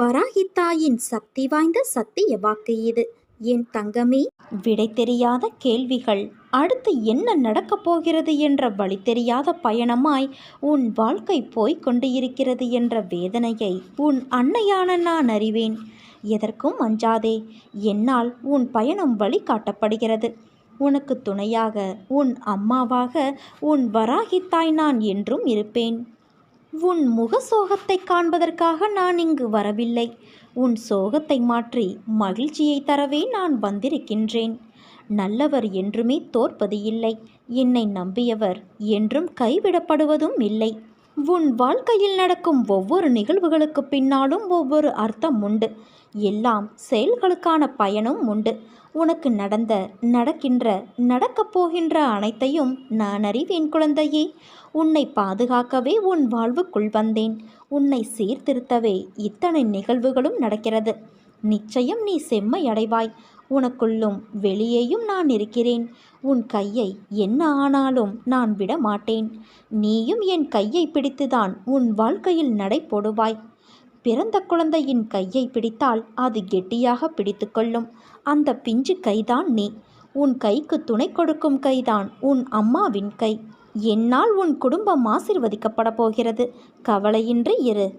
வராகித்தாயின் சக்தி வாய்ந்த சத்திய வாக்கு இது. என் தங்கமே விடை தெரியாத கேள்விகள். அடுத்து என்ன நடக்கப் போகிறது என்ற வழி தெரியாத பயணமாய் உன் வாழ்க்கை போய்க் கொண்டு இருக்கிறது என்ற வேதனையை உன் அன்னையான நான் அறிவேன். எதற்கும் அஞ்சாதே என்னால் உன் பயணம் வழி காட்டப்படுகிறது உனக்கு துணையாக உன் அம்மாவாக உன் வராகித்தாய் நான் என்றும் இருப்பேன். உன் முக சோகத்தை காண்பதற்காக நான் இங்கு வரவில்லை. உன் சோகத்தை மாற்றி மகிழ்ச்சியை தரவே நான் வந்திருக்கின்றேன். நல்லவர் என்றுமே தோற்பது இல்லை. என்னை நம்பியவர் என்றும் கைவிடப்படுவதும் இல்லை. உன் வாழ்க்கையில் நடக்கும் ஒவ்வொரு நிகழ்வுகளுக்கு பின்னாலும் ஒவ்வொரு அர்த்தம் உண்டு. எல்லாம் செயல்களுக்கான பயனும் உண்டு. உனக்கு நடந்த நடக்கின்ற நடக்கப் போகின்ற அனைத்தையும் நான் அறிவேன் குழந்தையே. உன்னை பாதுகாக்கவே உன் வாழ்வுக்குள் வந்தேன். உன்னை சீர்திருத்தவே இத்தனை நிகழ்வுகளும் நடக்கிறது. நிச்சயம் நீ செம்மை அடைவாய் உனக்குள்ளும் வெளியேயும் நான் இருக்கிறேன். உன் கையை என்ன ஆனாலும் நான் விட மாட்டேன் நீயும் என் கையை பிடித்துதான் உன் வாழ்க்கையில் நடை போடுவாய். பிறந்த குழந்தையின் கையை பிடித்தால் அது கெட்டியாக பிடித்துக்கொள்ளும் அந்த பிஞ்சு கைதான் நீ. உன் கைக்கு துணை கொடுக்கும் கைதான் உன் அம்மாவின் கை. என்னால் உன் குடும்பம் ஆசிர்வதிக்கப்பட போகிறது. கவலையின்றி இரு.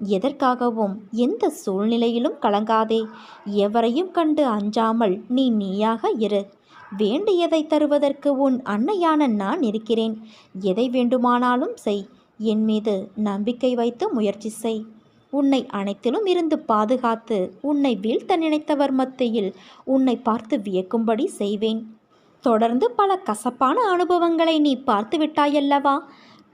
எதற்காகவும் எந்த சூழ்நிலையிலும் கலங்காதே. எவரையும் கண்டு அஞ்சாமல் நீ நீயாக இரு. வேண்டியதை தருவதற்கு உன் அன்னையான நான் இருக்கிறேன். எதை வேண்டுமானாலும் செய். என் மீது நம்பிக்கை வைத்து முயற்சி செய். உன்னை அனைத்திலும் இருந்து பாதுகாத்து உன்னை வீழ்த்த நினைத்தவர் மத்தியில் உன்னை பார்த்து வியக்கும்படி செய்வேன். தொடர்ந்து பல கசப்பான அனுபவங்களை நீ பார்த்து விட்டாயல்லவா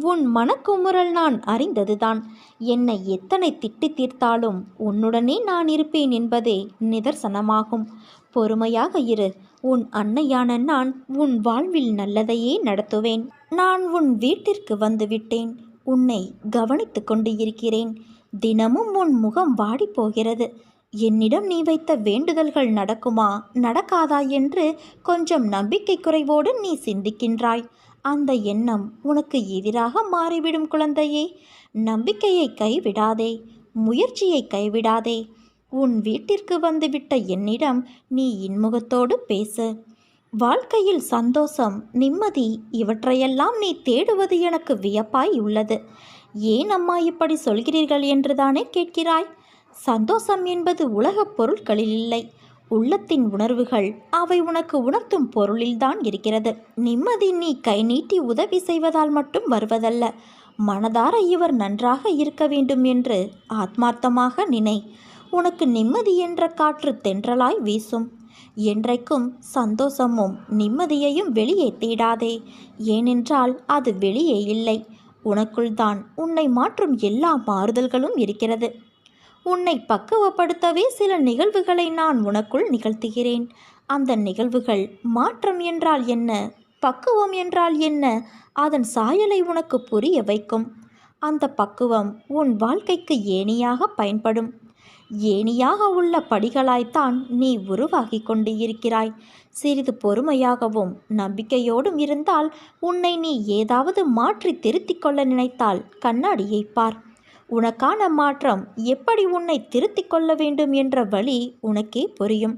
உன் மனக்குமுறல் நான் அறிந்ததுதான். என்னை எத்தனை திட்டி தீர்த்தாலும் உன்னுடனே நான் இருப்பேன் என்பதே நிதர்சனமாகும். பொறுமையாக இரு. உன் அன்னையான நான் உன் வாழ்வில் நல்லதையே நடத்துவேன். நான் உன் வீட்டிற்கு வந்துவிட்டேன். உன்னை கவனித்து கொண்டு இருக்கிறேன். தினமும் உன் முகம் வாடி போகிறது. என்னிடம் நீ வைத்த வேண்டுதல்கள் நடக்குமா? நடக்காதா என்று கொஞ்சம் நம்பிக்கை குறைவோடு நீ சிந்திக்கின்றாய். அந்த எண்ணம் உனக்கு எதிராக மாறிவிடும் குழந்தையே. நம்பிக்கையை கைவிடாதே. முயற்சியை கைவிடாதே. உன் வீட்டிற்கு வந்துவிட்ட என்னிடம் நீ இன்முகத்தோடு பேசு. வாழ்க்கையில் சந்தோஷம் நிம்மதி இவற்றையெல்லாம் நீ தேடுவது எனக்கு வியப்பாய் உள்ளது. ஏன் அம்மா இப்படி சொல்கிறீர்கள் என்றுதானே கேட்கிறாய். சந்தோஷம் என்பது உலகப் பொருட்களில் இல்லை. உள்ளத்தின் உணர்வுகள் அவை உனக்கு உணர்த்தும் பொருளில்தான் இருக்கிறது. நிம்மதி நீ கை நீட்டி உதவி செய்வதால் மட்டும் வருவதல்ல. மனதார இவர் நன்றாக இருக்க வேண்டும் என்று ஆத்மார்த்தமாக நினை. உனக்கு நிம்மதி என்ற காற்று தென்றலாய் வீசும். என்றைக்கும் சந்தோஷமும் நிம்மதியையும் வெளியே தேடாதே. ஏனென்றால் அது வெளியே இல்லை. உனக்குள்தான் உன்னை மாற்றும் எல்லா மாறுதல்களும் இருக்கிறது. உன்னை பக்குவப்படுத்தவே சில நிகழ்வுகளை நான் உனக்குள் நிகழ்த்துகிறேன். அந்த நிகழ்வுகள் மாற்றம் என்றால் என்ன? பக்குவம் என்றால் என்ன? அதன் சாயலை உனக்கு புரிய வைக்கும். அந்த பக்குவம் உன் வாழ்க்கைக்கு ஏணியாக பயன்படும். ஏணியாக உள்ள படிகளாய்த்தான் நீ உருவாகி கொண்டு இருக்கிறாய் சிறிது பொறுமையாகவும் நம்பிக்கையோடும் இருந்தால் உன்னை நீ ஏதாவது மாற்றி திருத்திக் கொள்ள நினைத்தால் கண்ணாடியை பார். உனக்கான மாற்றம் எப்படி உன்னை திருத்திக் கொள்ள வேண்டும் என்ற வழி உனக்கே புரியும்.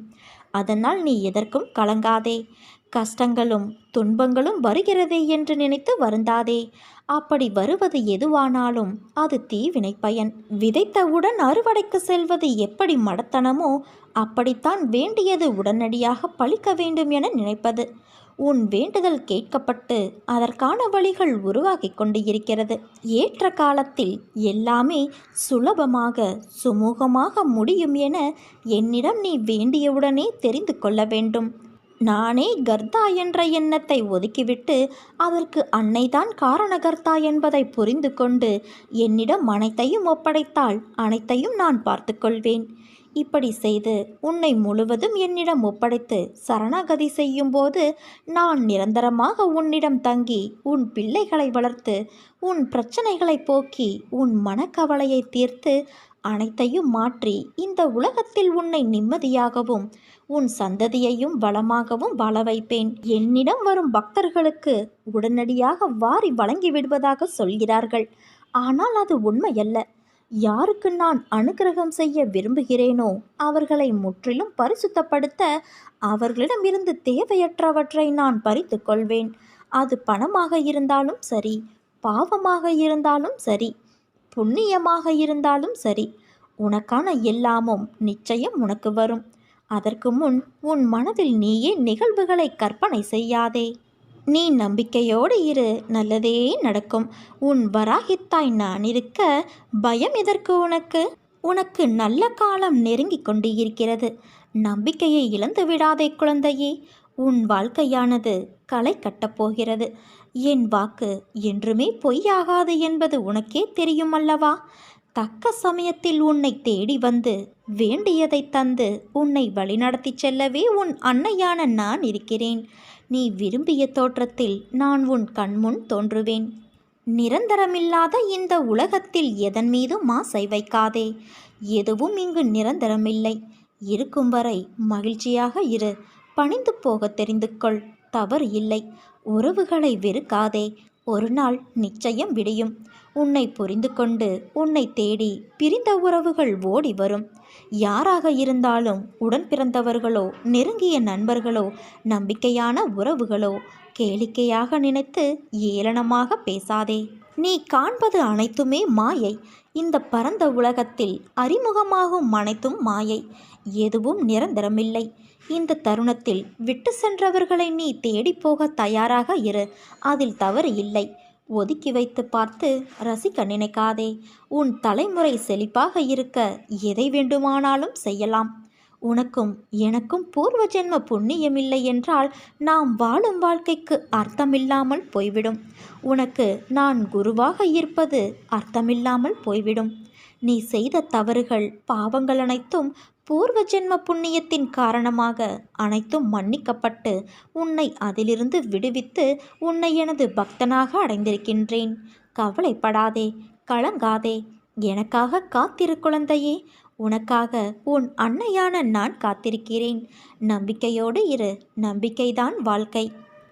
அதனால் நீ எதற்கும் கலங்காதே. கஷ்டங்களும் துன்பங்களும் வருகிறதே என்று நினைத்து வருந்தாதே. அப்படி வருவது எதுவானாலும் அது தீவினை பயன். விதைத்தவுடன் அறுவடைக்கு செல்வது எப்படி மடத்தனமோ அப்படித்தான் வேண்டியது உடனடியாக பழிக்க வேண்டும் என நினைப்பது. உன் வேண்டுதல் கேட்கப்பட்டு அதற்கான வழிகள் உருவாகி கொண்டு இருக்கிறது ஏற்ற காலத்தில் எல்லாமே சுலபமாக சுமூகமாக முடியும் என என்னிடம் நீ வேண்டியவுடனே தெரிந்து கொள்ள வேண்டும். நானே கர்த்தா என்ற எண்ணத்தை ஒதுக்கிவிட்டு அதற்கு அன்னைதான் காரணகர்த்தா என்பதை புரிந்து கொண்டு என்னிடம் அனைத்தையும் ஒப்படைத்தால் அனைத்தையும் நான் பார்த்துக்கொள்வேன் இப்படி செய்து உன்னை முழுவதும் என்னிடம் ஒப்படைத்து சரணாகதி செய்யும்போது நான் நிரந்தரமாக உன்னிடம் தங்கி உன் பிள்ளைகளை வளர்த்து உன் பிரச்சனைகளை போக்கி உன் மனக்கவலையை தீர்த்து அனைத்தையும் மாற்றி இந்த உலகத்தில் உன்னை நிம்மதியாகவும் உன் சந்ததியையும் வளமாகவும் வாழ வைப்பேன். என்னிடம் வரும் பக்தர்களுக்கு உடனடியாக வாரி வழங்கி விடுவதாக சொல்கிறார்கள். ஆனால் அது உண்மையல்ல. யாருக்கு நான் அனுக்கிரகம் செய்ய விரும்புகிறேனோ அவர்களை முற்றிலும் பரிசுத்தப்படுத்த அவர்களிடமிருந்து தேவையற்றவற்றை நான் பறித்து கொள்வேன். அது பணமாக இருந்தாலும் சரி பாவமாக இருந்தாலும் சரி புண்ணியமாக இருந்தாலும் சரி உனக்கான எல்லாமும் நிச்சயம் உனக்கு வரும். அதற்கு முன் உன் மனதில் நீயே நிகழ்வுகளை கற்பனை செய்யாதே. நீ நம்பிக்கையோடு இரு நல்லதே நடக்கும். உன் வராகித்தாய் நான் இருக்க பயம் எதற்கு உனக்கு? உனக்கு நல்ல காலம் நெருங்கிக் கொண்டு இருக்கிறது நம்பிக்கையை இழந்து விடாதே குழந்தையே. உன் வாழ்க்கையானது களை கட்டப்போகிறது என் வாக்கு என்றுமே பொய்யாகாது என்பது உனக்கே தெரியும் அல்லவா? தக்க சமயத்தில் உன்னை தேடி வந்து வேண்டியதை தந்து உன்னை வழிநடத்தி செல்லவே உன் அன்னையான நான் இருக்கிறேன். நீ விரும்பிய தோற்றத்தில் நான் உன் கண்முன் தோன்றுவேன். நிரந்தரமில்லாத இந்த உலகத்தில் எதன் மீதும் ஆசை வைக்காதே. எதுவும் இங்கு நிரந்தரமில்லை. இருக்கும் வரை மகிழ்ச்சியாக இரு. பணிந்து போக தெரிந்து கொள் தவறு இல்லை. உறவுகளை வெறுக்காதே. ஒரு நாள் நிச்சயம் விடியும். உன்னை புரிந்து கொண்டு உன்னை தேடி பிரிந்த உறவுகள் ஓடி வரும். யாராக இருந்தாலும் உடன் பிறந்தவர்களோ நெருங்கிய நண்பர்களோ நம்பிக்கையான உறவுகளோ கேளிக்கையாக நினைத்து ஏளனமாக பேசாதே. நீ காண்பது அனைத்துமே மாயை. இந்த பரந்த உலகத்தில் அறிமுகமாகும் அனைத்தும் மாயை. எதுவும் நிரந்தரமில்லை. இந்த தருணத்தில் விட்டு சென்றவர்களை நீ தேடிப்போக தயாராக இரு. அதில் தவறு இல்லை. ஒதுக்கி வைத்து பார்த்து ரசிக்க நினைக்காதே. உன் தலைமுறை செழிப்பாக இருக்க எதை வேண்டுமானாலும் செய்யலாம். உனக்கும் எனக்கும் பூர்வ ஜென்ம புண்ணியமில்லை என்றால் நாம் வாழும் வாழ்க்கைக்கு அர்த்தமில்லாமல் போய்விடும். உனக்கு நான் குருவாக இருப்பது அர்த்தமில்லாமல் போய்விடும். நீ செய்த தவறுகள் பாவங்கள் அனைத்தும் பூர்வ ஜென்ம புண்ணியத்தின் காரணமாக அனைத்தும் மன்னிக்கப்பட்டு உன்னை அதிலிருந்து விடுவித்து உன்னை எனது பக்தனாக அடைந்திருக்கின்றேன். கவலைப்படாதே கலங்காதே. எனக்காக காத்திரு குழந்தையே. உனக்காக உன் அன்னையான நான் காத்திருக்கிறேன். நம்பிக்கையோடு இரு. நம்பிக்கைதான் வாழ்க்கை.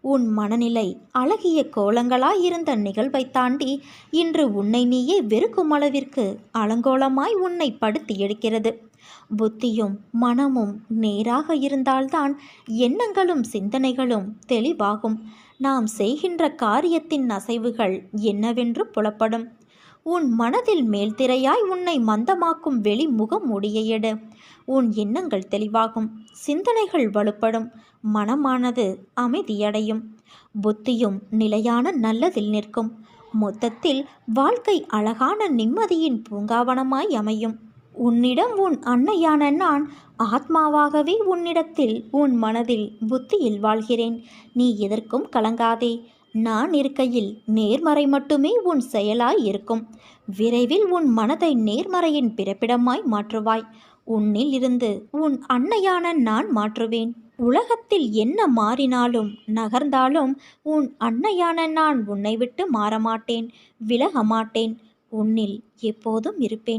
உன் மனநிலை அழகிய கோலங்களாயிருந்த நிகழ்வை தாண்டி இன்று உன்னை நீயே வெறுக்கும் அளவிற்கு அலங்கோலமாய் உன்னை படுத்தி எடுக்கிறது. புத்தியும் மனமும் நேராக இருந்தால்தான் எண்ணங்களும் சிந்தனைகளும் தெளிவாகும். நாம் செய்கின்ற காரியத்தின் அசைவுகள் என்னவென்று புலப்படும். உன் மனதில் மேல்திரையாய் உன்னை மந்தமாக்கும் வெளி முகம் எடு. உன் எண்ணங்கள் தெளிவாகும் சிந்தனைகள் வலுப்படும் மனமானது அமைதியடையும். புத்தியும் நிலையான நல்லதில் நிற்கும். மொத்தத்தில் வாழ்க்கை அழகான நிம்மதியின் பூங்காவனமாய் அமையும். உன்னிடம் உன் அன்னையான நான் ஆத்மாவாகவே உன்னிடத்தில் உன் மனதில் புத்தியில் வாழ்கிறேன். நீ எதற்கும் கலங்காதே. நான் இருக்கையில் நேர்மறை மட்டுமே உன் செயலாய் இருக்கும். விரைவில் உன் மனதை நேர்மறையின் பிறப்பிடமாய் மாற்றுவாய். உன்னில் இருந்து உன் அன்னையான நான் மாற்றுவேன். உலகத்தில் என்ன மாறினாலும் நகர்ந்தாலும் உன் அன்னையான நான் உன்னை விட்டு மாறமாட்டேன் விலக மாட்டேன் உன்னில் எப்போதும் இருப்பேன்.